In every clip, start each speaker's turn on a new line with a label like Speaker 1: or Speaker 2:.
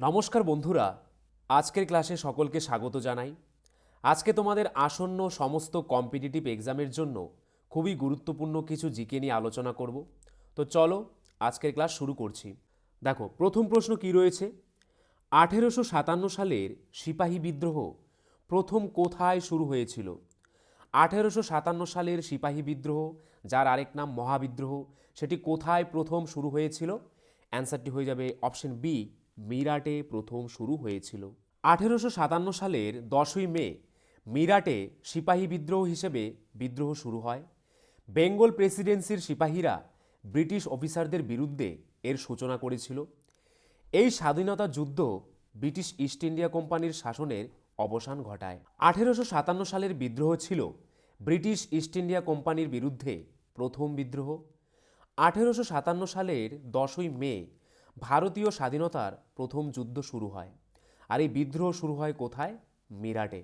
Speaker 1: নমস্কার বন্ধুরা, আজকের ক্লাসে সকলকে স্বাগত জানাই। আজকে তোমাদের আসন্ন সমস্ত কম্পিটিটিভ এক্সামের জন্য খুবই গুরুত্বপূর্ণ কিছু জিকে নিয়ে আলোচনা করব। তো চলো, আজকের ক্লাস শুরু করছি। দেখো, প্রথম প্রশ্ন কি রয়েছে? আঠেরোশো সাতান্ন সালের সিপাহী বিদ্রোহ প্রথম কোথায় শুরু হয়েছিল? আঠেরোশো সাতান্ন সালের সিপাহী বিদ্রোহ, যার আরেক নাম মহাবিদ্রোহ, সেটি কোথায় প্রথম শুরু হয়েছিল? অ্যান্সারটি হয়ে যাবে অপশন বি মিরাটে প্রথম শুরু হয়েছিল। আঠেরোশো সাতান্ন সালের দশই মে মিরাটে সিপাহী বিদ্রোহ হিসেবে বিদ্রোহ শুরু হয়। বেঙ্গল প্রেসিডেন্সির সিপাহীরা ব্রিটিশ অফিসারদের বিরুদ্ধে এর সূচনা করেছিল। এই স্বাধীনতা যুদ্ধ ব্রিটিশ ইস্ট ইন্ডিয়া কোম্পানির শাসনের অবসান ঘটায়। আঠেরোশো সাতান্ন সালের বিদ্রোহ ছিল ব্রিটিশ ইস্ট ইন্ডিয়া কোম্পানির বিরুদ্ধে প্রথম বিদ্রোহ। আঠেরোশো সাতান্ন সালের দশই মে ভারতীয় স্বাধীনতার প্রথম যুদ্ধ শুরু হয়। আর এই বিদ্রোহ শুরু হয় কোথায়? মিরাটে।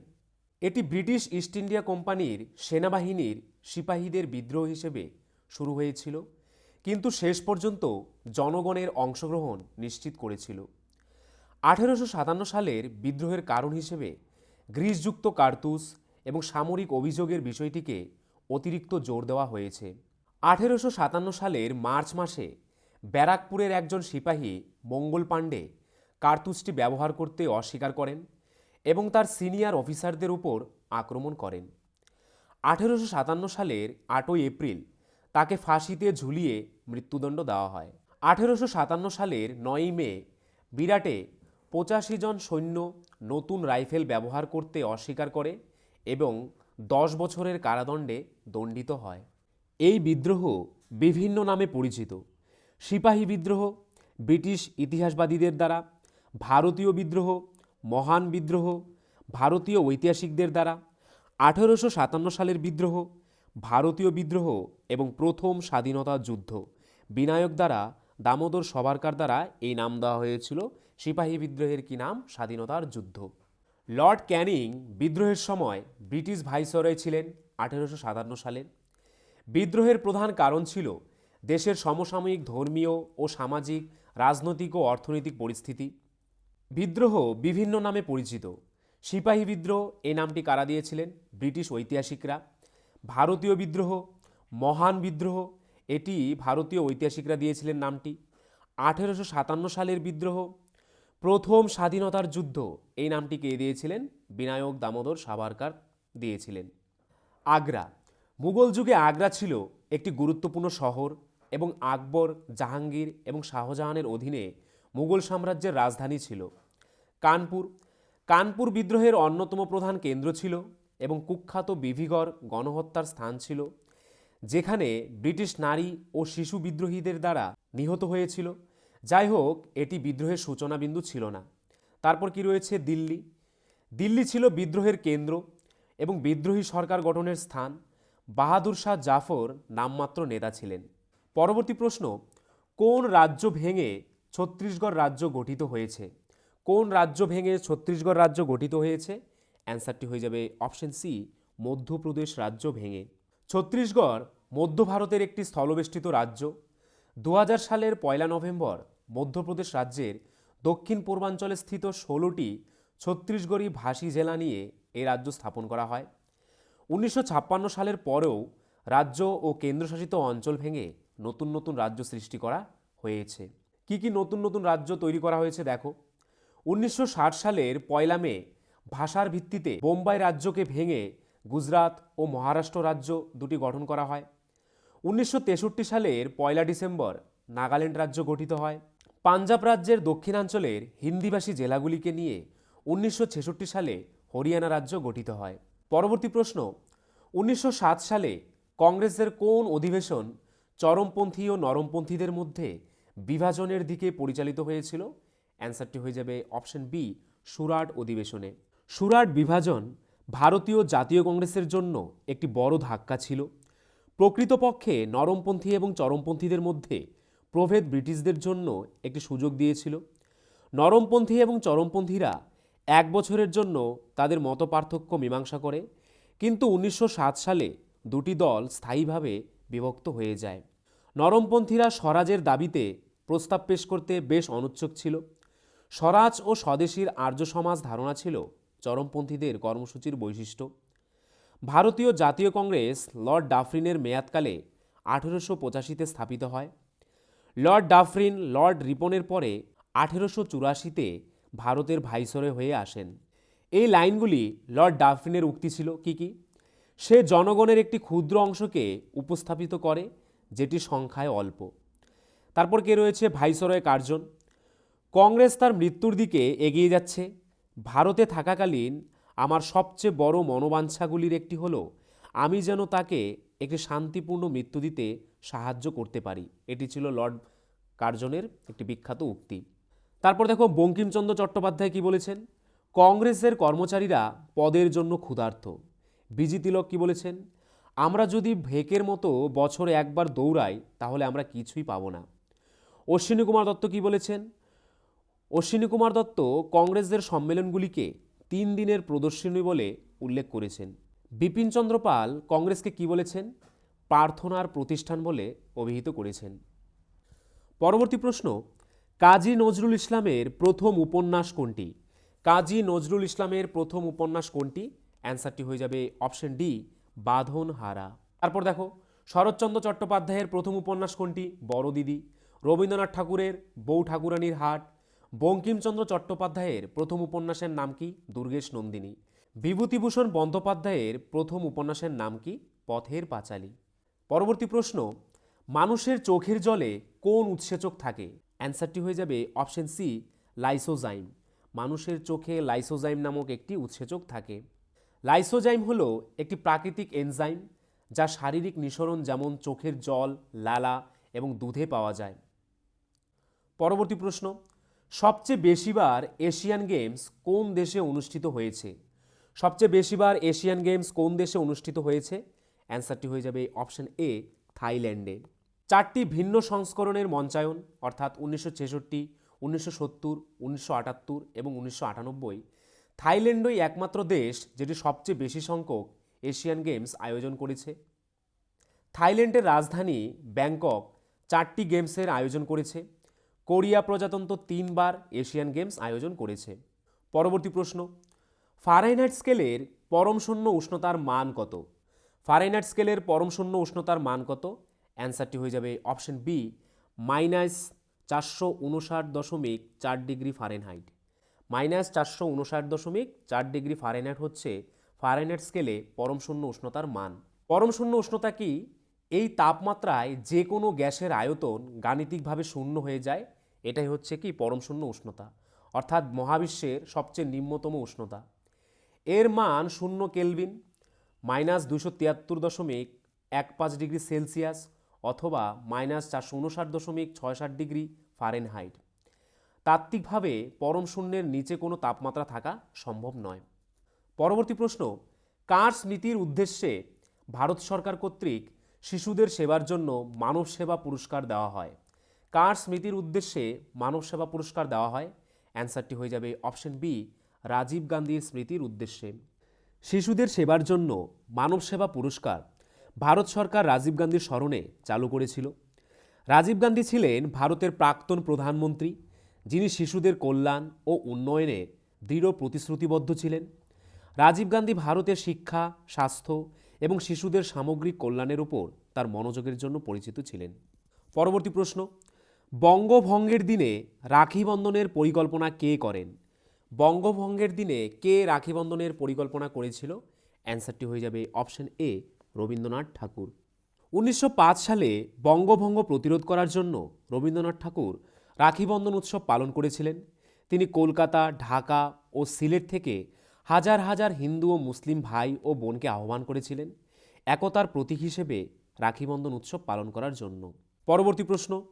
Speaker 1: এটি ব্রিটিশ ইস্ট ইন্ডিয়া কোম্পানির সেনাবাহিনীর সিপাহীদের বিদ্রোহ হিসেবে শুরু হয়েছিল, কিন্তু শেষ পর্যন্ত জনগণের অংশগ্রহণ নিশ্চিত করেছিল। আঠেরোশো সাতান্ন সালের বিদ্রোহের কারণ হিসেবে গ্রিসযুক্ত কার্তুস এবং সামরিক অভিযোগের বিষয়টিকে অতিরিক্ত জোর দেওয়া হয়েছে। আঠেরোশো সাতান্ন সালের মার্চ মাসে ব্যারাকপুরের একজন সিপাহী, মঙ্গল পাণ্ডে কার্তুসটি ব্যবহার করতে অস্বীকার করেন এবং তার সিনিয়র অফিসারদের উপর আক্রমণ করেন। আঠেরোশো সাতান্ন সালের আটই এপ্রিল তাকে ফাঁসিতে ঝুলিয়ে মৃত্যুদণ্ড দেওয়া হয়। আঠেরোশো সাতান্ন সালের নয়ই মে বিরাটে পঁচাশি জন সৈন্য নতুন রাইফেল ব্যবহার করতে অস্বীকার করে এবং দশ বছরের কারাদণ্ডে দণ্ডিত হয়। এই বিদ্রোহ বিভিন্ন নামে পরিচিত। সিপাহী বিদ্রোহ, ব্রিটিশ ইতিহাসবাদীদের দ্বারা, ভারতীয় বিদ্রোহ, মহান বিদ্রোহ, ভারতীয় ঐতিহাসিকদের দ্বারা, আঠেরোশো সাতান্ন সালের বিদ্রোহ, ভারতীয় বিদ্রোহ এবং প্রথম স্বাধীনতা যুদ্ধ। বিনায়ক দ্বারা, দামোদর সবারকার দ্বারা এই নাম দেওয়া হয়েছিল সিপাহী বিদ্রোহের কি নাম? স্বাধীনতার যুদ্ধ। লর্ড ক্যানিং বিদ্রোহের সময় ব্রিটিশ ভাইসরয় ছিলেন আঠেরোশো সাতান্ন সালের বিদ্রোহের প্রধান কারণ ছিল দেশের সমসাময়িক ধর্মীয় ও সামাজিক, রাজনৈতিক ও অর্থনৈতিক পরিস্থিতি। বিদ্রোহ বিভিন্ন নামে পরিচিত। সিপাহী বিদ্রোহ এই নামটি কারা দিয়েছিলেন? ব্রিটিশ ঐতিহাসিকরা। ভারতীয় বিদ্রোহ, মহান বিদ্রোহ, এটি ভারতীয় ঐতিহাসিকরা দিয়েছিলেন নামটি। আঠেরোশো সাতান্ন সালের বিদ্রোহ, প্রথম স্বাধীনতার যুদ্ধ, এই নামটি কে দিয়েছিলেন? বিনায়ক দামোদর সাভারকার দিয়েছিলেন। আগ্রা। মুঘল যুগে আগ্রা ছিল একটি গুরুত্বপূর্ণ শহর। এবং আকবর, জাহাঙ্গীর এবং শাহজাহানের অধীনে মুঘল সাম্রাজ্যের রাজধানী ছিল। কানপুর কানপুর বিদ্রোহের অন্যতম প্রধান কেন্দ্র ছিল এবং কুখ্যাত বিভিগড় গণহত্যার স্থান ছিল, যেখানে ব্রিটিশ নারী ও শিশু বিদ্রোহীদের দ্বারা নিহত হয়েছিল। যাই হোক, এটি বিদ্রোহের সূচনা বিন্দু ছিল না। তারপর কি রয়েছে দিল্লি? দিল্লি ছিল বিদ্রোহের কেন্দ্র এবং বিদ্রোহী সরকার গঠনের স্থান। বাহাদুর শাহ জাফর নামমাত্র নেতা ছিলেন। পরবর্তী প্রশ্ন, কোন রাজ্য ভেঙে ছত্তিশগড় রাজ্য গঠিত হয়েছে? কোন রাজ্য ভেঙে ছত্তিশগড় রাজ্য গঠিত হয়েছে? অ্যান্সারটি হয়ে যাবে অপশন সি, মধ্যপ্রদেশ রাজ্য ভেঙে। ছত্তিশগড় মধ্য ভারতের একটি স্থলবেষ্টিত রাজ্য। দু হাজার সালের পয়লা নভেম্বর মধ্যপ্রদেশ রাজ্যের দক্ষিণ পূর্বাঞ্চলে স্থিত ষোলোটি ছত্তিশগড়ি ভাষী জেলা নিয়ে এই রাজ্য স্থাপন করা হয়। উনিশশো ছাপ্পান্ন সালের পরেও রাজ্য ও কেন্দ্রশাসিত অঞ্চল ভেঙে নতুন নতুন রাজ্য সৃষ্টি করা হয়েছে। কি কি নতুন নতুন রাজ্য তৈরি করা হয়েছে দেখো। উনিশশো ষাট সালের পয়লা মে ভাষার ভিত্তিতে বোম্বাই রাজ্যকে ভেঙে গুজরাট ও মহারাষ্ট্র রাজ্য দুটি গঠন করা হয়। উনিশশো তেষট্টি সালের পয়লা ডিসেম্বর নাগাল্যান্ড রাজ্য গঠিত হয়। পাঞ্জাব রাজ্যের দক্ষিণাঞ্চলের হিন্দিভাষী জেলাগুলিকে নিয়ে উনিশশো ছেষট্টি সালে হরিয়ানা রাজ্য গঠিত হয়। পরবর্তী প্রশ্ন, উনিশশো সাত সালে কংগ্রেসের কোন অধিবেশন চরমপন্থী ও নরমপন্থীদের মধ্যে বিভাজনের দিকে পরিচালিত হয়েছিল। অ্যান্সারটি হয়ে যাবে অপশন বি, সুরাট অধিবেশনে। সুরাট বিভাজন ভারতীয় জাতীয় কংগ্রেসের জন্য একটি বড় ধাক্কা ছিল। প্রকৃতপক্ষে নরমপন্থী এবং চরমপন্থীদের মধ্যে প্রভেদ ব্রিটিশদের জন্য একটি সুযোগ দিয়েছিল। নরমপন্থী এবং চরমপন্থীরা এক বছরের জন্য তাদের মতপার্থক্য মীমাংসা করে। কিন্তু উনিশশো সাত সালে দুটি দল স্থায়ীভাবে বিভক্ত হয়ে যায়। নরমপন্থীরা স্বরাজের দাবিতে প্রস্তাব পেশ করতে বেশ অনুচ্ছুক ছিল। স্বরাজ ও স্বদেশীর আর্য সমাজ ধারণা ছিল চরমপন্থীদের কর্মসূচির বৈশিষ্ট্য। ভারতীয় জাতীয় কংগ্রেস লর্ড ডাফরিনের মেয়াদকালে আঠেরোশো পঁচাশিতে স্থাপিত হয়। লর্ড ডাফরিন লর্ড রিপনের পরে আঠেরোশো চুরাশিতে ভারতের ভাইসরে হয়ে আসেন। এই লাইনগুলি লর্ড ডাফরিনের উক্তি ছিল। কি কি? সে জনগণের একটি ক্ষুদ্র অংশকে উপস্থাপিত করে যেটি সংখ্যায় অল্প। তারপর কে রয়েছে? Viceroy Curzon. কংগ্রেস তার মৃত্যুর দিকে এগিয়ে যাচ্ছে। ভারতে থাকাকালীন আমার সবচেয়ে বড় মনোবাঞ্ছাগুলির একটি হলো, আমি যেন তাকে একটি শান্তিপূর্ণ মৃত্যু দিতে সাহায্য করতে পারি। এটি ছিল লর্ড কার্জনের একটি বিখ্যাত উক্তি। তারপর দেখো, বঙ্কিমচন্দ্র চট্টোপাধ্যায় কি বলেছেন? কংগ্রেসের কর্মচারীরা পদের জন্য ক্ষুধার্ত। বিজি তিলক কি বলেছেন? আমরা যদি ভেকের মতো বছরে একবার দৌড়াই, তাহলে আমরা কিছুই পাবো না। অশ্বিনী কুমার দত্ত কি বলেছেন? অশ্বিনী কুমার দত্ত কংগ্রেসদের সম্মেলনগুলিকে তিন দিনের প্রদর্শনী বলে উল্লেখ করেছেন। বিপিনচন্দ্র পাল কংগ্রেসকে কী বলেছেন? প্রার্থনার প্রতিষ্ঠান বলে অভিহিত করেছেন। পরবর্তী প্রশ্ন, কাজী নজরুল ইসলামের প্রথম উপন্যাস কোনটি? কাজী নজরুল ইসলামের প্রথম উপন্যাস কোনটি? অ্যান্সারটি হয়ে যাবে অপশন ডি বাঁধন হারা তারপর দেখো, শরৎচন্দ্র চট্টোপাধ্যায়ের প্রথম উপন্যাস কোনটি? বড় দিদি রবীন্দ্রনাথ ঠাকুরের বউ ঠাকুরানীর হাট। বঙ্কিমচন্দ্র চট্টোপাধ্যায়ের প্রথম উপন্যাসের নাম কি? দুর্গেশ নন্দিনী। বিভূতিভূষণ বন্দ্যোপাধ্যায়ের প্রথম উপন্যাসের নাম কি? পথের পাঁচালী। পরবর্তী প্রশ্ন, মানুষের চোখের জলে কোন উৎসেচক থাকে? অ্যান্সারটি হয়ে যাবে অপশন সি, লাইসোজাইম। মানুষের চোখে লাইসোজাইম নামক একটি উৎসেচক থাকে। লাইসোজাইম হলো একটি প্রাকৃতিক এনজাইম যা শারীরিক নিঃসরণ যেমন চোখের জল, লালা এবং দুধে পাওয়া যায়। পরবর্তী প্রশ্ন, সবচেয়ে বেশিবার এশিয়ান গেমস কোন দেশে অনুষ্ঠিত হয়েছে? সবচেয়ে বেশিবার এশিয়ান গেমস কোন দেশে অনুষ্ঠিত হয়েছে? অ্যান্সারটি হয়ে যাবে অপশন এ, থাইল্যান্ডে। চারটি ভিন্ন সংস্করণের মঞ্চায়ন, অর্থাৎ উনিশশো ছেষট্টি, উনিশশো সত্তর, উনিশশো আটাত্তর এবং উনিশশো আটানব্বই থাইল্যান্ডই একমাত্র দেশ যেটি সবচেয়ে বেশি সংখ্যক এশিয়ান গেমস আয়োজন করেছে। থাইল্যান্ডের রাজধানী ব্যাংকক চারটি গেমসের আয়োজন করেছে। কোরিয়া প্রজাতন্ত্র তিনবার এশিয়ান গেমস আয়োজন করেছে। পরবর্তী প্রশ্ন, ফারেনহাইট স্কেলের পরম শূন্য উষ্ণতার মান কত? ফারেনহাইট স্কেলের পরম শূন্য উষ্ণতার মান কত? অ্যান্সারটি হয়ে যাবে অপশন বি, মাইনাস চারশো উনষাট দশমিক চার ডিগ্রি ফারেনহাইট। মাইনাস চারশো উনষাট দশমিক চার ডিগ্রি ফারেনহাইট হচ্ছে ফারেনহাইট স্কেলে পরম শূন্য উষ্ণতার মান। পরম শূন্য উষ্ণতা কি? এই তাপমাত্রায় যে কোনো গ্যাসের আয়তন গাণিতিকভাবে শূন্য হয়ে যায়। এটাই হচ্ছে কি? পরম শূন্য উষ্ণতা। অর্থাৎ মহাবিশ্বের সবচেয়ে নিম্নতম উষ্ণতা। এর মান শূন্য কেলভিন, মাইনাস দুশো তিয়াত্তর দশমিক এক পাঁচ ডিগ্রি সেলসিয়াস অথবা মাইনাস চারশো উনষাট দশমিক ছয় ষাট ডিগ্রি ফারেনহাইট। তাত্ত্বিকভাবে পরম শূন্যের নিচে কোনো তাপমাত্রা থাকা সম্ভব নয়। পরবর্তী প্রশ্ন কার স্মৃতির উদ্দেশ্যে ভারত সরকার কর্তৃক শিশুদের সেবার জন্য মানব সেবা পুরস্কার দেওয়া হয়। কার স্মৃতির উদ্দেশ্যে মানব সেবা পুরস্কার দেওয়া হয়। অ্যান্সারটি হয়ে যাবে অপশন বি, রাজীব গান্ধীর স্মৃতির উদ্দেশ্যে। শিশুদের সেবার জন্য মানব সেবা পুরস্কার ভারত সরকার রাজীব গান্ধীর স্মরণে চালু করেছিল। রাজীব গান্ধী ছিলেন ভারতের প্রাক্তন প্রধানমন্ত্রী। যিনি শিশুদের কল্যাণ ও উন্নয়নে দৃঢ় প্রতিশ্রুতিবদ্ধ ছিলেন, রাজীব গান্ধী ভারতের শিক্ষা, স্বাস্থ্য এবং শিশুদের সামগ্রিক কল্যাণের উপর তার মনোযোগের জন্য পরিচিত ছিলেন। পরবর্তী প্রশ্ন, বঙ্গভঙ্গের দিনে রাখি বন্ধনের পরিকল্পনা কে করেন? বঙ্গভঙ্গের দিনে কে রাখি বন্ধনের পরিকল্পনা করেছিল? অ্যান্সারটি হয়ে যাবে অপশন এ, রবীন্দ্রনাথ ঠাকুর। উনিশশো পাঁচ সালে বঙ্গভঙ্গ প্রতিরোধ করার জন্য রবীন্দ্রনাথ ঠাকুর রাখি বন্ধন উৎসব পালন করেছিলেন। তিনি কলকাতা, ঢাকা ও সিলেট থেকে হাজার হাজার হিন্দু ও মুসলিম ভাই ও বোনকে আহ্বান করেছিলেন একতার প্রতীক হিসেবে রাখিবন্ধন উৎসব পালন করার জন্য। পরবর্তী প্রশ্ন,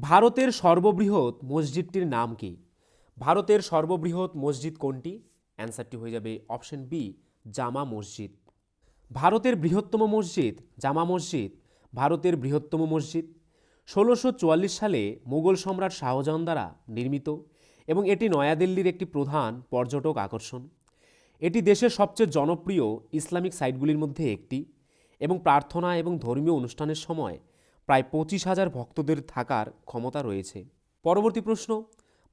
Speaker 1: ভারতের সর্ববৃহৎ মসজিদটির নাম কি? ভারতের সর্ববৃহৎ মসজিদ কোনটি? অ্যান্সারটি হয়ে যাবে অপশন বি, জামা মসজিদ। ভারতের বৃহত্তম মসজিদ, জামা মসজিদ, ভারতের বৃহত্তম মসজিদ। ষোলোশো সালে মুঘল সম্রাট শাহজাহান দ্বারা নির্মিত এবং এটি নয়াদিল্লির একটি প্রধান পর্যটক আকর্ষণ। এটি দেশের সবচেয়ে জনপ্রিয় ইসলামিক সাইটগুলির মধ্যে একটি এবং প্রার্থনা এবং ধর্মীয় অনুষ্ঠানের সময় প্রায় পঁচিশ হাজার ভক্তদের থাকার ক্ষমতা রয়েছে। পরবর্তী প্রশ্ন,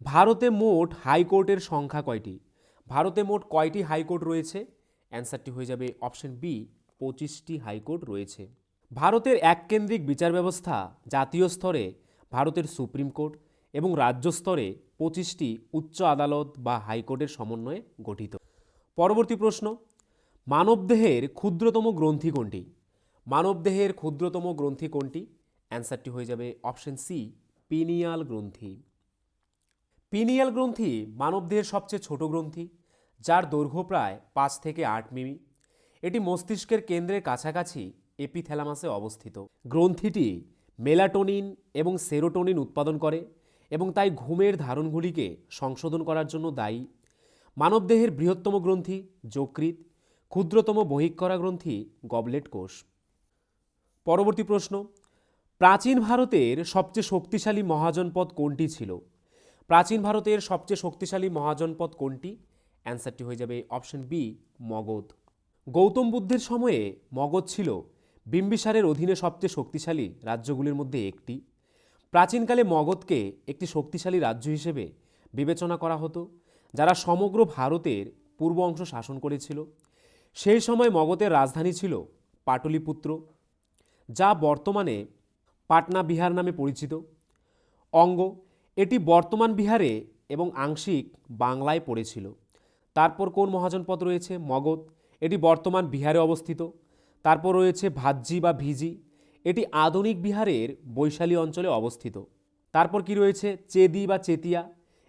Speaker 1: ভারতে মোট হাইকোর্টের সংখ্যা কয়টি? ভারতে মোট কয়টি হাইকোর্ট রয়েছে? অ্যান্সারটি হয়ে যাবে অপশন বি, পঁচিশটি হাইকোর্ট রয়েছে। ভারতের এককেন্দ্রিক বিচার ব্যবস্থা জাতীয় স্তরে ভারতের সুপ্রিম কোর্ট এবং রাজ্য স্তরে পঁচিশটি উচ্চ আদালত বা হাইকোর্টের সমন্বয়ে গঠিত। পরবর্তী প্রশ্ন, মানবদেহের ক্ষুদ্রতম গ্রন্থি কোনটি? মানবদেহের ক্ষুদ্রতম গ্রন্থি কোনটি? অ্যান্সারটি হয়ে যাবে অপশন সি, পিনিয়াল গ্রন্থি। পিনিয়াল গ্রন্থি মানবদেহের সবচেয়ে ছোট গ্রন্থি, যার দৈর্ঘ্য প্রায় পাঁচ থেকে আট মিমি। এটি মস্তিষ্কের কেন্দ্রের কাছাকাছি এপিথ্যালামাসে অবস্থিত। গ্রন্থিটি মেলাটোনিন এবং সেরোটোনিন উৎপাদন করে এবং তাই ঘুমের ধারণগুলিকে সংশোধন করার জন্য দায়ী। মানবদেহের বৃহত্তম গ্রন্থি যকৃৎ, ক্ষুদ্রতম বহিঃকরা গ্রন্থি গবলেট কোষ। পরবর্তী প্রশ্ন, প্রাচীন ভারতের সবচেয়ে শক্তিশালী মহাজনপদ কোনটি ছিল? প্রাচীন ভারতের সবচেয়ে শক্তিশালী মহাজনপদ কোনটি? অ্যান্সারটি হয়ে যাবে অপশন বি, মগধ। গৌতম বুদ্ধের সময়ে মগধ ছিল বিম্বিসারের অধীনে সবচেয়ে শক্তিশালী রাজ্যগুলির মধ্যে একটি। প্রাচীনকালে মগধকে একটি শক্তিশালী রাজ্য হিসেবে বিবেচনা করা হতো, যারা সমগ্র ভারতের পূর্ব অংশ শাসন করেছিল। সেই সময় মগধের রাজধানী ছিল পাটলিপুত্র, যা বর্তমানে পাটনা বিহার নামে পরিচিত। অঙ্গ, এটি বর্তমান বিহারে এবং আংশিক বাংলায় পড়েছিল। তারপর কোন মহাজনপদ রয়েছে? মগধ, এটি বর্তমান বিহারে অবস্থিত। তারপর রয়েছে ভাজ্জি বা ভিজি। এটি আধুনিক বিহারের বৈশালী অঞ্চলে অবস্থিত। তারপর কি রয়েছে? চেদি বা চেতিয়া।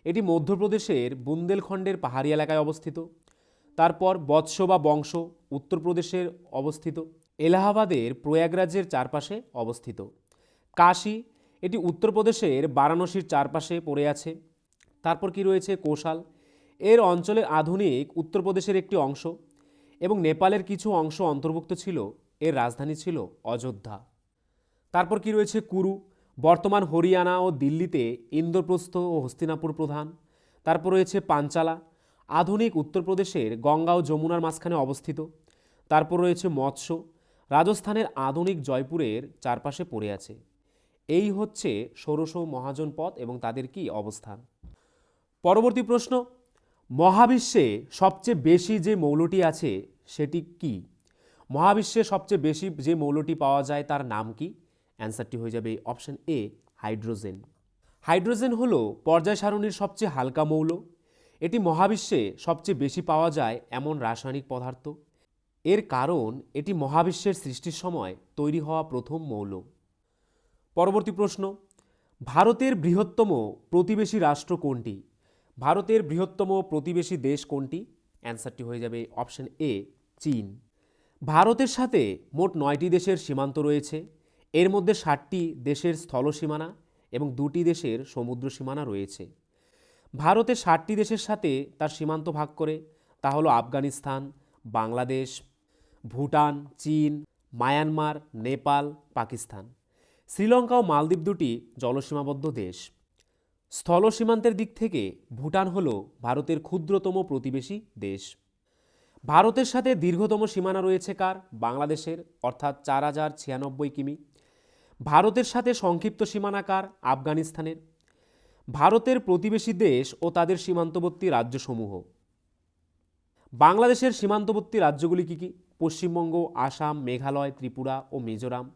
Speaker 1: এটি মধ্যপ্রদেশের বুন্দেলখণ্ডের পাহাড়ি এলাকায় অবস্থিত। তারপর বৎস বা বংশ উত্তরপ্রদেশের অবস্থিত। এলাহাবাদের প্রয়াগরাজের চারপাশে অবস্থিত। কাশী, এটি উত্তরপ্রদেশের বারাণসীর চারপাশে পড়ে আছে। তারপর কি রয়েছে? কোশাল। এর অঞ্চলের আধুনিক উত্তরপ্রদেশের একটি অংশ। এবং নেপালের কিছু অংশ অন্তর্ভুক্ত ছিল। এর রাজধানী ছিল অযোধ্যা। তারপর কি রয়েছে কুরু? বর্তমান হরিয়ানা ও দিল্লিতে ইন্দ্রপ্রস্থ ও হস্তিনাপুর প্রধান। তারপর রয়েছে পাঞ্চালা। আধুনিক উত্তরপ্রদেশের গঙ্গা ও যমুনার মাঝখানে অবস্থিত। তারপর রয়েছে মৎস্য। রাজস্থানের আধুনিক জয়পুরের চারপাশে পড়ে আছে। এই হচ্ছে ষোড়শ মহাজনপদ এবং তাদের কি অবস্থান? পরবর্তী প্রশ্ন। মহাবিশ্বে সবচেয়ে বেশি যে মৌলটি আছে, সেটি কি? মহাবিশ্বে সবচেয়ে বেশি যে মৌলটি পাওয়া যায়, তার নাম কি? অ্যান্সারটি হয়ে যাবে অপশন এ, হাইড্রোজেন। হাইড্রোজেন হল পর্যায় সারণীর সবচেয়ে হালকা মৌল। এটি মহাবিশ্বে সবচেয়ে বেশি পাওয়া যায় এমন রাসায়নিক পদার্থ। এর কারণ, এটি মহাবিশ্বের সৃষ্টির সময় তৈরি হওয়া প্রথম মৌল। পরবর্তী প্রশ্ন, ভারতের বৃহত্তম প্রতিবেশী রাষ্ট্র কোনটি? ভারতের বৃহত্তম প্রতিবেশী দেশ কোনটি? অ্যান্সারটি হয়ে যাবে অপশন এ, চীন। ভারতের সাথে মোট নয়টি দেশের সীমান্ত রয়েছে। এর মধ্যে ষাটটি দেশের স্থল সীমানা এবং দুটি দেশের সমুদ্র সীমানা রয়েছে। ভারতের ষাটটি দেশের সাথে তার সীমান্ত ভাগ করে। তা হলো আফগানিস্তান, বাংলাদেশ, ভুটান, চীন, মায়ানমার, নেপাল, পাকিস্তান। শ্রীলঙ্কা ও মালদ্বীপ দুটি জলসীমাবদ্ধ দেশ। স্থল সীমান্তের দিক থেকে ভুটান হল ভারতের ক্ষুদ্রতম প্রতিবেশী দেশ। ভারতের সাথে দীর্ঘতম সীমানা রয়েছে কার? বাংলাদেশের, অর্থাৎ চার হাজার ছিয়ানব্বই কিমি। ভারতের সাথে সংক্ষিপ্ত সীমানা কার? আফগানিস্তানের। ভারতের প্রতিবেশী দেশ ও তাদের সীমান্তবর্তী রাজ্যসমূহ। বাংলাদেশের সীমান্তবর্তী রাজ্যগুলি কী কী? পশ্চিমবঙ্গ, আসাম, মেঘালয়, ত্রিপুরা ও মিজোরাম।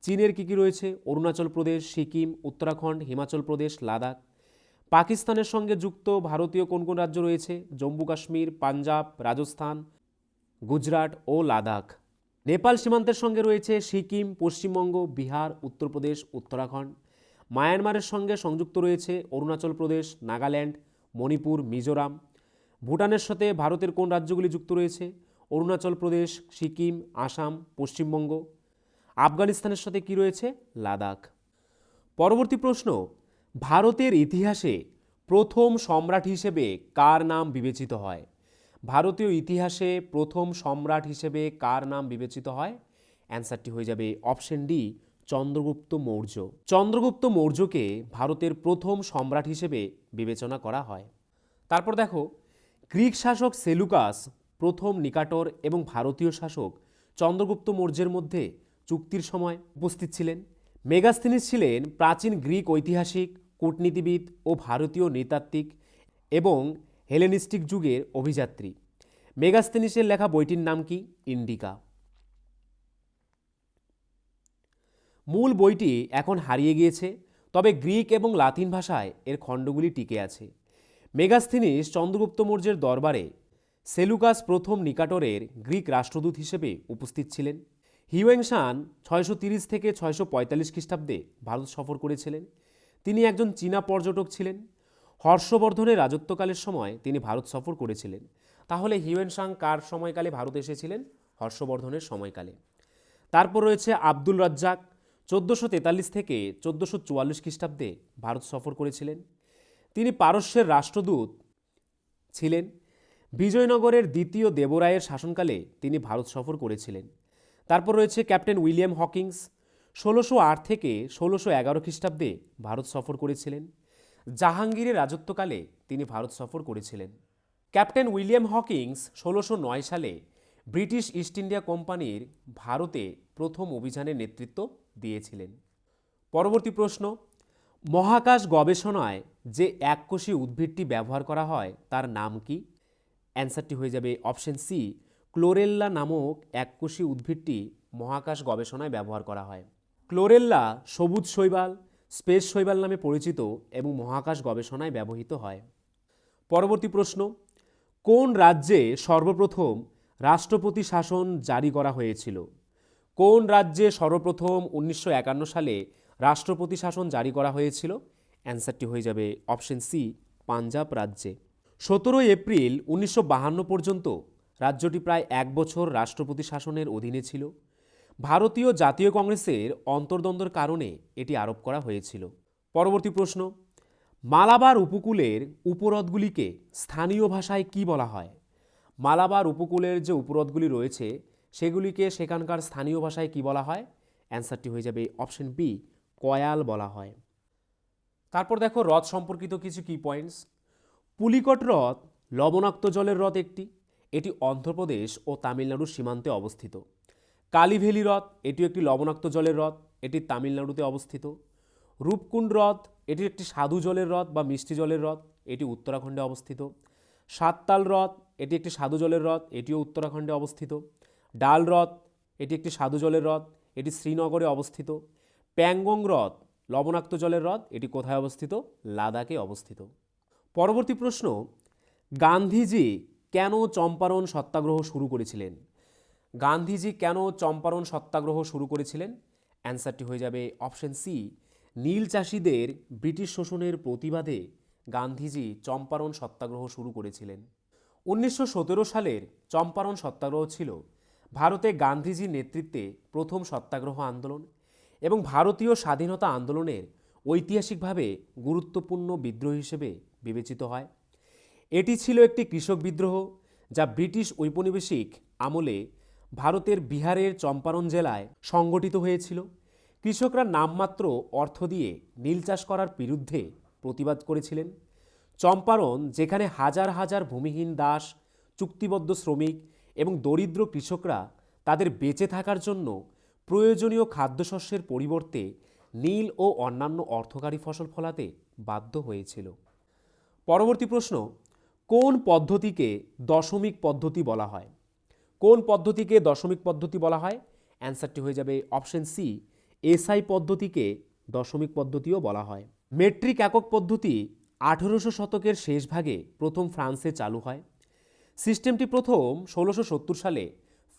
Speaker 1: চীনের কী কী রয়েছে? অরুণাচল প্রদেশ, সিকিম, উত্তরাখণ্ড, হিমাচল প্রদেশ, লাদাখ। পাকিস্তানের সঙ্গে যুক্ত ভারতীয় কোন কোন রাজ্য রয়েছে? জম্মু, কাশ্মীর, পাঞ্জাব, রাজস্থান, গুজরাট ও লাদাখ। নেপাল সীমান্তের সঙ্গে রয়েছে সিকিম, পশ্চিমবঙ্গ, বিহার, উত্তরপ্রদেশ, উত্তরাখণ্ড। মায়ানমারের সঙ্গে সংযুক্ত রয়েছে অরুণাচল প্রদেশ, নাগাল্যান্ড, মণিপুর, মিজোরাম। ভুটানের সাথে ভারতের কোন রাজ্যগুলি যুক্ত রয়েছে? অরুণাচল প্রদেশ, সিকিম, আসাম, পশ্চিমবঙ্গ। আফগানিস্তানের সাথে কি রয়েছে? লাদাখ। পরবর্তী প্রশ্ন ভারতের ইতিহাসে প্রথম সম্রাট হিসেবে কার নাম বিবেচিত হয়? ভারতীয় ইতিহাসে প্রথম সম্রাট হিসেবে কার নাম বিবেচিত হয়? অ্যান্সারটি হয়ে যাবে অপশন ডি, চন্দ্রগুপ্ত মৌর্য। চন্দ্রগুপ্ত মৌর্যকে ভারতের প্রথম সম্রাট হিসেবে বিবেচনা করা হয়। তারপর দেখো, গ্রিক শাসক সেলুকাস প্রথম নিকাটর এবং ভারতীয় শাসক চন্দ্রগুপ্ত মৌর্যের মধ্যে চুক্তির সময় উপস্থিত ছিলেন। মেগাস্থিনিস ছিলেন প্রাচীন গ্রিক ঐতিহাসিক কূটনীতিবিদ ও ভারতীয় নৃতাত্ত্বিক এবং হেলেনিস্টিক যুগের অভিযাত্রী। মেগাস্তেনিসের লেখা বইটির নাম কি? ইন্ডিকা। মূল বইটি এখন হারিয়ে গিয়েছে, তবে গ্রিক এবং লাতিন ভাষায় এর খণ্ডগুলি টিকে আছে। মেগাস্থিনিস চন্দ্রগুপ্ত মৌর্যের দরবারে সেলুকাস প্রথম নিকাটরের গ্রিক রাষ্ট্রদূত হিসেবে উপস্থিত ছিলেন। হিউয়েংশান ছয়শো তিরিশ থেকে ছয়শো পঁয়তাল্লিশ খ্রিস্টাব্দে ভারত সফর করেছিলেন। তিনি একজন চীনা পর্যটক ছিলেন। হর্ষবর্ধনের রাজত্বকালের সময় তিনি ভারত সফর করেছিলেন। তাহলে হিউয়েনসাং কার সময়কালে ভারত এসেছিলেন? হর্ষবর্ধনের সময়কালে। তারপর রয়েছে আব্দুল রাজ্জাক। চোদ্দোশো তেতাল্লিশ থেকে চোদ্দোশো চুয়াল্লিশ খ্রিস্টাব্দে ভারত সফর করেছিলেন। তিনি পারস্যের রাষ্ট্রদূত ছিলেন। বিজয়নগরের দ্বিতীয় দেবরায়ের শাসনকালে তিনি ভারত সফর করেছিলেন। তারপর রয়েছে ক্যাপ্টেন উইলিয়াম হকিংস। ষোলোশো আট থেকে ষোলোশো এগারো খ্রিস্টাব্দে ভারত সফর করেছিলেন। জাহাঙ্গীরের রাজত্বকালে তিনি ভারত সফর করেছিলেন। ক্যাপ্টেন উইলিয়াম হকিংস ষোলোশো নয় সালে ব্রিটিশ ইস্ট ইন্ডিয়া কোম্পানির ভারতে প্রথম অভিযানের নেতৃত্ব দিয়েছিলেন। পরবর্তী প্রশ্ন, মহাকাশ গবেষণায় যে এককোষী উদ্ভিদটি ব্যবহার করা হয় তার নাম কি? অ্যান্সারটি হয়ে যাবে অপশন সি, ক্লোরেল্লা নামক এককোষী উদ্ভিদটি মহাকাশ গবেষণায় ব্যবহার করা হয়। ক্লোরেল্লা সবুজ শৈবাল, স্পেস শৈবাল নামে পরিচিত এবং মহাকাশ গবেষণায় ব্যবহৃত হয়। পরবর্তী প্রশ্ন, কোন রাজ্যে সর্বপ্রথম রাষ্ট্রপতি শাসন জারি করা হয়েছিল? কোন রাজ্যে সর্বপ্রথম উনিশশো একান্ন সালে রাষ্ট্রপতি শাসন জারি করা হয়েছিল? অ্যান্সারটি হয়ে যাবে অপশন সি, পাঞ্জাব রাজ্যে। সতেরোই এপ্রিল উনিশশো পর্যন্ত রাজ্যটি প্রায় এক বছর রাষ্ট্রপতি শাসনের অধীনে ছিল। ভারতীয় জাতীয় কংগ্রেসের অন্তর্দ্বন্দ্বের কারণে এটি আরোপ করা হয়েছিল। পরবর্তী প্রশ্ন, মালাবার উপকূলের উপহ্রদগুলিকে স্থানীয় ভাষায় কি বলা হয়? মালাবার উপকূলের যে উপহ্রদগুলি রয়েছে, সেগুলিকে সেখানকার স্থানীয় ভাষায় কি বলা হয়? অ্যান্সারটি হয়ে যাবে অপশন বি, কয়াল বলা হয়। তারপর দেখো, হ্রদ সম্পর্কিত কিছু কি পয়েন্টস পুলিকট হ্রদ লবণাক্ত জলের হ্রদ একটি। এটি অন্ধ্রপ্রদেশ ও তামিলনাড়ুর সীমান্তে অবস্থিত। কালীভেলি হ্রদ এটি একটি লবণাক্ত জলের হ্রদ, এটি তামিলনাড়ুতে অবস্থিত। রূপকুণ্ড হ্রদ এটি একটি সাধু জলের হ্রদ বা মিষ্টি জলের হ্রদ, এটি উত্তরাখণ্ডে অবস্থিত। সাততাল হ্রদ, এটি একটি সাধু জলের হ্রদ, এটিও উত্তরাখণ্ডে অবস্থিত। ডাল হ্রদ, এটি একটি সাধু জলের হ্রদ, এটি শ্রীনগরে অবস্থিত। প্যাংগং হ্রদ, লবণাক্ত জলের হ্রদ, এটি কোথায় অবস্থিত? লাদাখে অবস্থিত। পরবর্তী প্রশ্ন, গান্ধীজি কেন চম্পারণ সত্যাগ্রহ শুরু করেছিলেন? গান্ধীজি কেন চম্পারণ সত্যাগ্রহ শুরু করেছিলেন? অ্যান্সারটি হয়ে যাবে অপশন সি, নীল চাষিদের ব্রিটিশ শোষণের প্রতিবাদে গান্ধীজি চম্পারণ সত্যাগ্রহ শুরু করেছিলেন। উনিশশো সতেরো সালের চম্পারণ সত্যাগ্রহ ছিল ভারতে গান্ধীজির নেতৃত্বে প্রথম সত্যাগ্রহ আন্দোলন এবং ভারতীয় স্বাধীনতা আন্দোলনের ঐতিহাসিকভাবে গুরুত্বপূর্ণ বিদ্রোহ হিসেবে বিবেচিত হয়। এটি ছিল একটি কৃষক বিদ্রোহ যা ব্রিটিশ ঔপনিবেশিক আমলে ভারতের বিহারের চম্পারণ জেলায় সংগঠিত হয়েছিল। কৃষকরা নামমাত্র অর্থ দিয়ে নীল চাষ করার বিরুদ্ধে প্রতিবাদ করেছিলেন। চম্পারণ, যেখানে হাজার হাজার ভূমিহীন দাস, চুক্তিবদ্ধ শ্রমিক এবং দরিদ্র কৃষকরা তাদের বেঁচে থাকার জন্য প্রয়োজনীয় খাদ্যশস্যের পরিবর্তে নীল ও অন্যান্য অর্থকারী ফসল ফলাতে বাধ্য হয়েছিল। পরবর্তী প্রশ্ন, কোন পদ্ধতিকে দশমিক পদ্ধতি বলা হয়? কোন পদ্ধতিকে দশমিক পদ্ধতি বলা হয়? অ্যান্সারটি হয়ে যাবে অপশন সি, এসআই পদ্ধতিকে দশমিক পদ্ধতিও বলা হয়। মেট্রিক একক পদ্ধতি আঠেরোশো শতকের শেষ ভাগে প্রথম ফ্রান্সে চালু হয়। সিস্টেমটি প্রথম ষোলোশো সত্তর সালে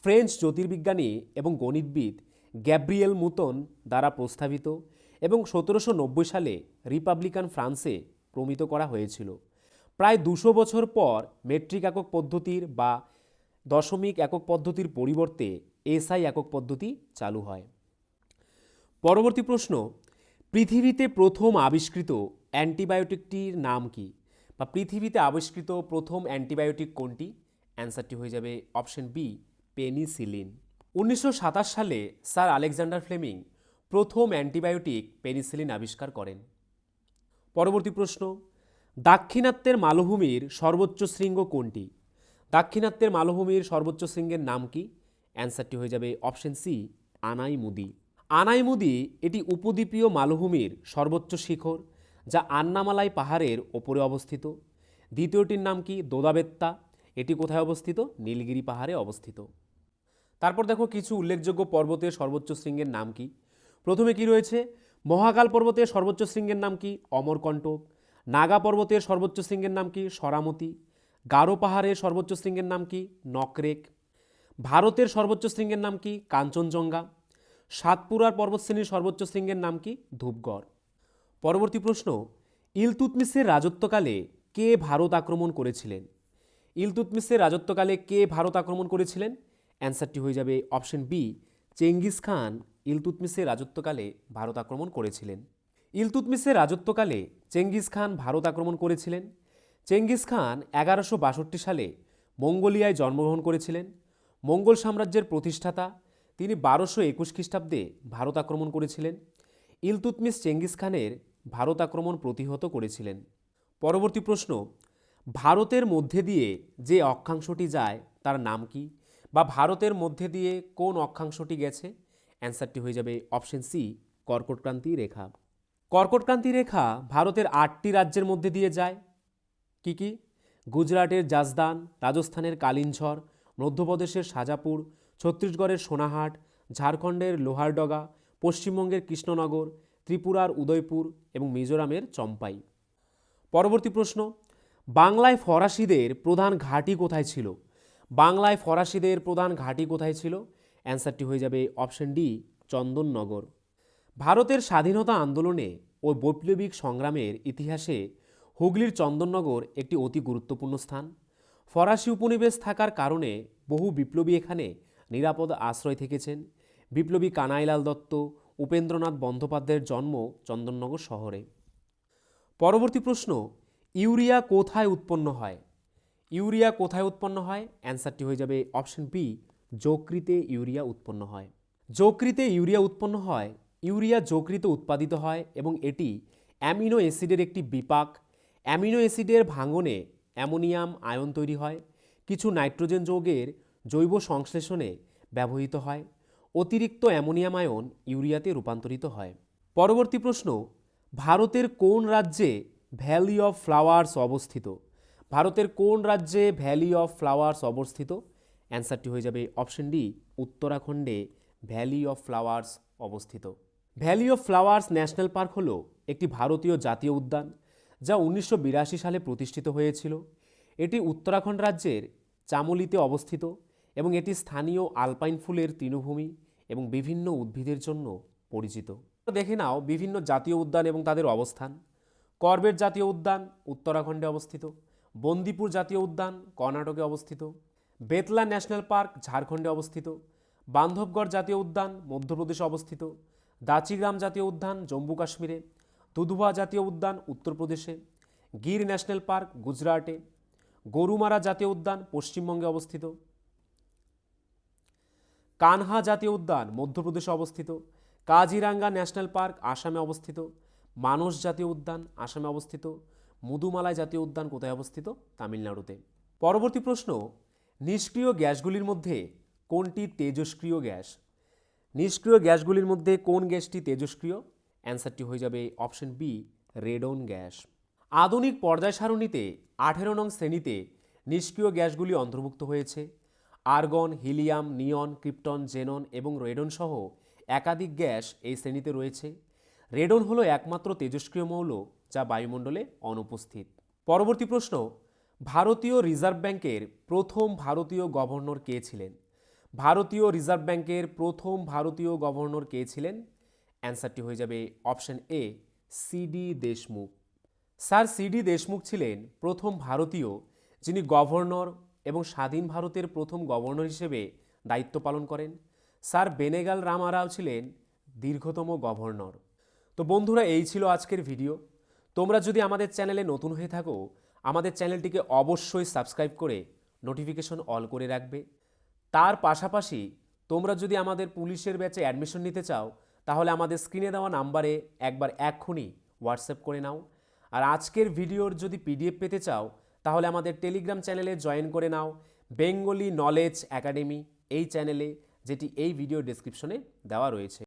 Speaker 1: ফ্রেঞ্চ জ্যোতির্বিজ্ঞানী এবং গণিতবিদ গ্যাব্রিয়েল মুতন দ্বারা প্রস্তাবিত এবং সতেরোশো নব্বই সালে রিপাবলিকান ফ্রান্সে প্রমিত করা হয়েছিল। প্রায় দুশো বছর পর মেট্রিক একক পদ্ধতির বা দশমিক একক পদ্ধতির পরিবর্তে এসআই একক পদ্ধতি চালু হয়। পরবর্তী প্রশ্ন, পৃথিবীতে প্রথম আবিষ্কৃত অ্যান্টিবায়োটিকটির নাম কি? বা পৃথিবীতে আবিষ্কৃত প্রথম অ্যান্টিবায়োটিক কোনটি? অ্যান্সারটি হয়ে যাবে অপশন বি, পেনিসিলিন। উনিশশো সাতাশ সালে স্যার আলেকজান্ডার ফ্লেমিং প্রথম অ্যান্টিবায়োটিক পেনিসিলিন আবিষ্কার করেন। পরবর্তী প্রশ্ন, দাক্ষিণাত্যের মালভূমির সর্বোচ্চ শৃঙ্গ কোনটি? দাক্ষিণাত্যের মালভূমির সর্বোচ্চ শৃঙ্গের নাম কি? অ্যান্সারটি হয়ে যাবে অপশন সি, আনাইমুদি। আনাইমুদি এটি উপদ্বীপীয় মালভূমির সর্বোচ্চ শিখর, যা আন্নামালাই পাহাড়ের ওপরে অবস্থিত। দ্বিতীয়টির নাম কি? দোদাবেত্তা। এটি কোথায় অবস্থিত? নীলগিরি পাহাড়ে অবস্থিত। তারপর দেখো কিছু উল্লেখযোগ্য পর্বতের সর্বোচ্চ শৃঙ্গের নাম কি? প্রথমে কি রয়েছে? মহাকাল পর্বতের সর্বোচ্চ শৃঙ্গের নাম কি? অমরকণ্টক নাগা পর্বতের সর্বোচ্চ শৃঙ্গের নাম কি? সরামতি। গারো পাহাড়ের সর্বোচ্চ শৃঙ্গের নাম কি? নকরেক। ভারতের সর্বোচ্চ শৃঙ্গের নাম কি? কাঞ্চনজঙ্ঘা। সাতপুরার পর্বতশ্রেণীর সর্বোচ্চ শৃঙ্গের নাম কি? ধূপগড়। পরবর্তী প্রশ্ন ইলতুতমিসের রাজত্বকালে কে ভারত আক্রমণ করেছিলেন? ইলতুতমিসের রাজত্বকালে কে ভারত আক্রমণ করেছিলেন? অ্যান্সারটি হয়ে যাবে অপশন বি, চেঙ্গিস খান ইলতুতমিসের রাজত্বকালে ভারত আক্রমণ করেছিলেন। ইলতুতমিসের রাজত্বকালে চেঙ্গিস খান ভারত আক্রমণ করেছিলেন। চেঙ্গিস খান এগারোশো বাষট্টি সালে মঙ্গোলিয়ায় জন্মগ্রহণ করেছিলেন। মঙ্গল সাম্রাজ্যের প্রতিষ্ঠাতা, তিনি বারোশো একুশ খ্রিস্টাব্দে ভারত আক্রমণ করেছিলেন। ইলতুতমিস চেঙ্গিস খানের ভারত আক্রমণ প্রতিহত করেছিলেন। পরবর্তী প্রশ্ন, ভারতের মধ্যে দিয়ে যে অক্ষাংশটি যায়, তার নাম কি? বা ভারতের মধ্যে দিয়ে কোন অক্ষাংশটি গেছে? অ্যান্সারটি হয়ে যাবে অপশন সি কর্কটক্রান্তি রেখা। কর্কটক্রান্তি রেখা ভারতের আটটি রাজ্যের মধ্যে দিয়ে যায়। কি কি? গুজরাটের জাজদান, রাজস্থানের কালিঞ্ঝর মধ্যপ্রদেশের সাজাপুর ছত্তিশগড়ের সোনাহাট, ঝাড়খণ্ডের লোহারডগা, পশ্চিমবঙ্গের কৃষ্ণনগর, ত্রিপুরার উদয়পুর এবং মিজোরামের চম্পাই। পরবর্তী প্রশ্ন, বাংলায় ফরাসিদের প্রধান ঘাঁটি কোথায় ছিল? বাংলায় ফরাসিদের প্রধান ঘাঁটি কোথায় ছিল? অ্যান্সারটি হয়ে যাবে অপশন ডি, চন্দননগর। ভারতের স্বাধীনতা আন্দোলনে ও বৈপ্লবিক সংগ্রামের ইতিহাসে হুগলির চন্দননগর একটি অতি গুরুত্বপূর্ণ স্থান। ফরাসি উপনিবেশ থাকার কারণে বহু বিপ্লবী এখানে নিরাপদ আশ্রয় থেকেছেন। বিপ্লবী কানাইলাল দত্ত, উপেন্দ্রনাথ বন্দ্যোপাধ্যায়ের জন্ম চন্দননগর শহরে। পরবর্তী প্রশ্ন, ইউরিয়া কোথায় উৎপন্ন হয়? ইউরিয়া কোথায় উৎপন্ন হয়? অ্যান্সারটি হয়ে যাবে অপশন বি, যকৃতে ইউরিয়া উৎপন্ন হয়। যকৃতে ইউরিয়া উৎপন্ন হয়, ইউরিয়া যকৃতে উৎপাদিত হয় এবং এটি অ্যামিনো অ্যাসিডের একটি বিপাক অ্যামিনো অ্যাসিডের ভাঙনে অ্যামোনিয়াম আয়ন তৈরি হয়, কিছু নাইট্রোজেন যৌগের জৈব সংশ্লেষণে ব্যবহৃত হয়, অতিরিক্ত অ্যামোনিয়াম আয়ন ইউরিয়াতে রূপান্তরিত হয়। পরবর্তী প্রশ্ন, ভারতের কোন রাজ্যে ভ্যালি অফ ফ্লাওয়ার্স অবস্থিত? ভারতের কোন রাজ্যে ভ্যালি অফ ফ্লাওয়ার্স অবস্থিত? অ্যান্সারটি হয়ে যাবে অপশন ডি, উত্তরাখণ্ডে ভ্যালি অফ ফ্লাওয়ার্স অবস্থিত। Valley of flowers national park হল একটি ভারতীয় জাতীয় উদ্যান। যা উনিশশো বিরাশি সালে প্রতিষ্ঠিত হয়েছিল। এটি উত্তরাখণ্ড রাজ্যের চামোলিতে অবস্থিত এবং এটি স্থানীয় আলপাইন ফুলের তৃণভূমি এবং বিভিন্ন উদ্ভিদের জন্য পরিচিত। দেখে নাও বিভিন্ন জাতীয় উদ্যান এবং তাদের অবস্থান। করবেট জাতীয় উদ্যান উত্তরাখণ্ডে অবস্থিত। বন্দিপুর জাতীয় উদ্যান কর্ণাটকে অবস্থিত। বেতলা ন্যাশনাল পার্ক ঝাড়খণ্ডে অবস্থিত। বান্ধবগড় জাতীয় উদ্যান মধ্যপ্রদেশে অবস্থিত। দাচিগ্রাম জাতীয় উদ্যান জম্মু কাশ্মীরে। দুধুয়া জাতীয় উদ্যান উত্তরপ্রদেশে, গির ন্যাশনাল পার্ক গুজরাটে, গরুমারা জাতীয় উদ্যান পশ্চিমবঙ্গে অবস্থিত, কানহা জাতীয় উদ্যান মধ্যপ্রদেশে অবস্থিত, কাজিরাঙ্গা ন্যাশনাল পার্ক আসামে অবস্থিত, মানস জাতীয় উদ্যান আসামে অবস্থিত মুদুমালাই জাতীয় উদ্যান কোথায় অবস্থিত? তামিলনাড়ুতে। পরবর্তী প্রশ্ন, নিষ্ক্রিয় গ্যাসগুলির মধ্যে কোনটি তেজস্ক্রিয় গ্যাস? নিষ্ক্রিয় গ্যাসগুলির মধ্যে কোন গ্যাসটি তেজস্ক্রিয়? অ্যান্সারটি হয়ে যাবে অপশন বি রেডন গ্যাস। আধুনিক পর্যায় সারণীতে আঠেরো নং শ্রেণীতে নিষ্ক্রিয় গ্যাসগুলি অন্তর্ভুক্ত হয়েছে। Argon, helium, neon, krypton, xenon এবং রেডন সহ একাধিক গ্যাস এই শ্রেণীতে রয়েছে। রেডন হলো একমাত্র তেজস্ক্রিয় মৌল যা বায়ুমণ্ডলে অনুপস্থিত। পরবর্তী প্রশ্ন, ভারতীয় রিজার্ভ ব্যাংকের প্রথম ভারতীয় গভর্নর কে ছিলেন? ভারতীয় রিজার্ভ ব্যাংকের প্রথম ভারতীয় গভর্নর কে ছিলেন? অ্যান্সারটি হয়ে যাবে option A CD Deshmukh. Sir CD Deshmukh ছিলেন প্রথম ভারতীয় যিনি গভর্নর এবং স্বাধীন ভারতের প্রথম গভর্নর হিসেবে দায়িত্ব পালন করেন। স্যার, বেনেগাল রামারাও ছিলেন দীর্ঘতম গভর্নর। তো বন্ধুরা, এই ছিল আজকের ভিডিও। তোমরা যদি আমাদের চ্যানেলে নতুন হয়ে থাকো, আমাদের চ্যানেলটিকে অবশ্যই সাবস্ক্রাইব করে নোটিফিকেশন অল করে রাখবে। তার পাশাপাশি তোমরা যদি আমাদের পুলিশের ব্যাচে অ্যাডমিশন নিতে চাও তাহলে আমাদের স্ক্রিনে দেওয়া নাম্বারে একবার এক্ষুনি হোয়াটসঅ্যাপ করে নাও। আর আজকের ভিডিওর যদি পিডিএফ পেতে চাও, তাহলে আমাদের টেলিগ্রাম চ্যানেলে জয়েন করে নাও। বেঙ্গলি নলেজ একাডেমি এই চ্যানেলে যেটি এই ভিডিও ডিসক্রিপশনে দেওয়া রয়েছে।